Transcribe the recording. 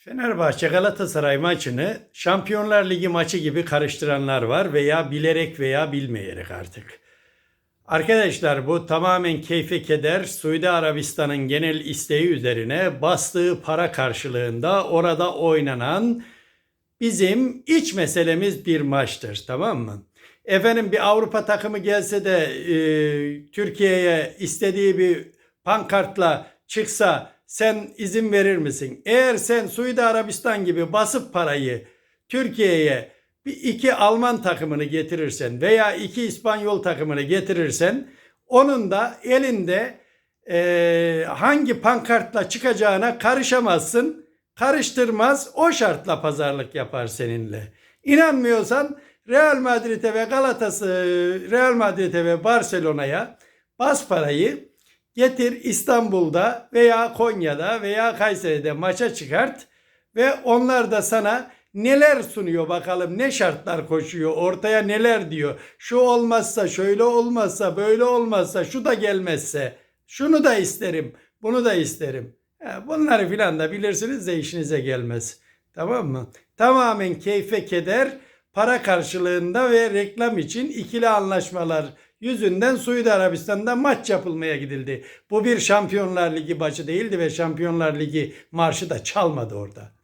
Fenerbahçe Galatasaray maçını Şampiyonlar Ligi maçı gibi karıştıranlar var veya bilerek veya bilmeyerek artık. Arkadaşlar bu tamamen keyfe keder Suudi Arabistan'ın genel isteği üzerine bastığı para karşılığında orada oynanan bizim iç meselemiz bir maçtır tamam mı? Efendim bir Avrupa takımı gelse de e, Türkiye'ye istediği bir pankartla çıksa sen izin verir misin? Eğer sen Suudi Arabistan gibi basıp parayı Türkiye'ye bir iki Alman takımını getirirsen veya iki İspanyol takımını getirirsen onun da elinde e, hangi pankartla çıkacağına karışamazsın. Karıştırmaz o şartla pazarlık yapar seninle. İnanmıyorsan Real Madrid'e ve Galatasaray'a, Real Madrid'e ve Barcelona'ya bas parayı getir İstanbul'da veya Konya'da veya Kayseri'de maça çıkart ve onlar da sana neler sunuyor bakalım ne şartlar koşuyor ortaya neler diyor. Şu olmazsa şöyle olmazsa böyle olmazsa şu da gelmezse şunu da isterim bunu da isterim. Bunları filan da bilirsiniz de işinize gelmez. Tamam mı? Tamamen keyfe keder para karşılığında ve reklam için ikili anlaşmalar yüzünden Suudi Arabistan'da maç yapılmaya gidildi. Bu bir Şampiyonlar Ligi maçı değildi ve Şampiyonlar Ligi marşı da çalmadı orada.